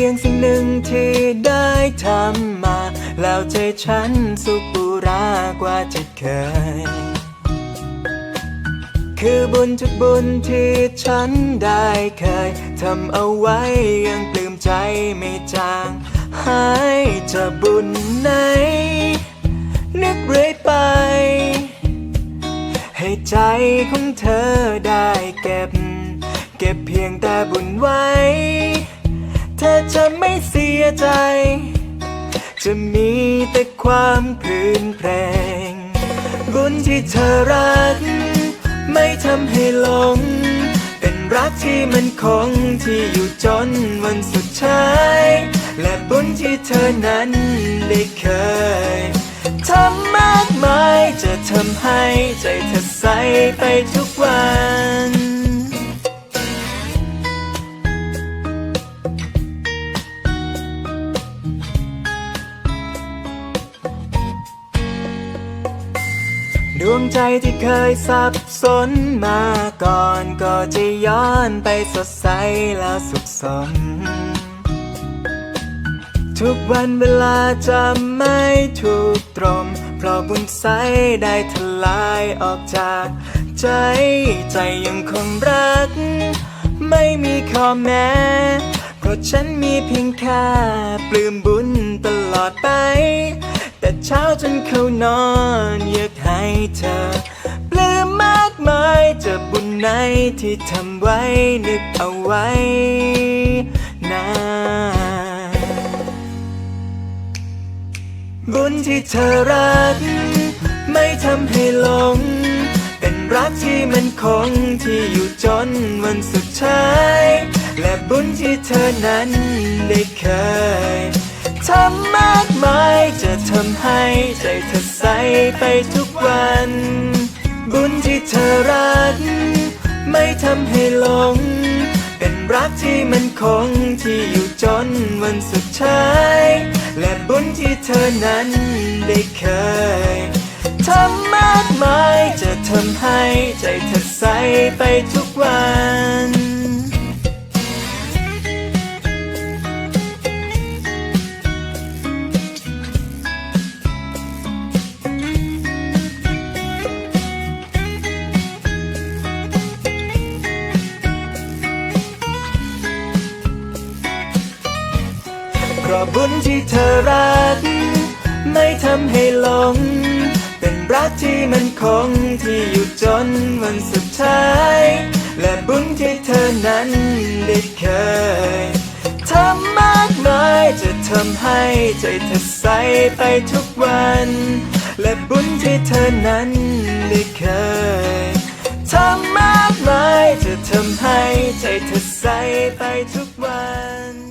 ียงสิ่งหนึ่งที่ได้ทำมา แล้วใจฉันสุขุรากว่าจะเคย คือบุญทุกบุญที่ฉันได้เคยทำเอาไว้ยังปลื้มใจไม่จางหายจะบุญไหน นึกเรื่อยไป ให้ใจของเธอได้เก็บ เก็บเพียงแต่บุญไว้ จะไม่เสียใจ จะมีแต่ความพื้นเพลง บุญที่เธอรัก ไม่ทำให้หลง เป็นรักที่มันคงที่อยู่จนวันสุดท้าย และบุญที่เธอนั้นได้เคยทำมากมายจะทำให้ใจเธอใสไปทุกวัน ดวงใจที่เคยสับสนมาก่อนก็จะย้อนไปสดใสแล้วสุขสม ทุกวันเวลาจะไม่ถูกตรม เพราะบุญใสได้ทลายออกจากใจ ใจยังคงรัก ไม่มีข้อแม้ เพราะฉันมีเพียงแค่ปลื้มบุญตลอดไป แต่เช้าจนเข้านอนอยากให้ เธอปลื้มมากมายจะบุญไหนที่ทำไว้นึกเอาไว้นานบุญที่เธอรัก ไม่ทำให้หลง เป็นรักที่มันคงที่อยู่จนวันสุดท้าย และบุญที่เธอนั้นได้เคย ทำให้ใจเธอใสไปทุกวัน บุญที่เธอรัก ไม่ทำให้หลง เป็นรักที่มันคงที่อยู่จนวันสุดท้าย และบุญที่เธอนั้นได้เคยทำมากมายจะทำให้ใจเธอใสไปทุกวัน ราะบุญที่เธอรัก ไม่ทำให้หลง เป็นรักที่มันคงที่อยู่จนวันสุดท้าย และบุญที่เธอนั้นได้เคยทำมากมายจะทำให้ใจเธอใสไปทุกวัน และบุญที่เธอนั้นได้เคยทำมากมายจะทำให้ใจเธอใสไปทุกวัน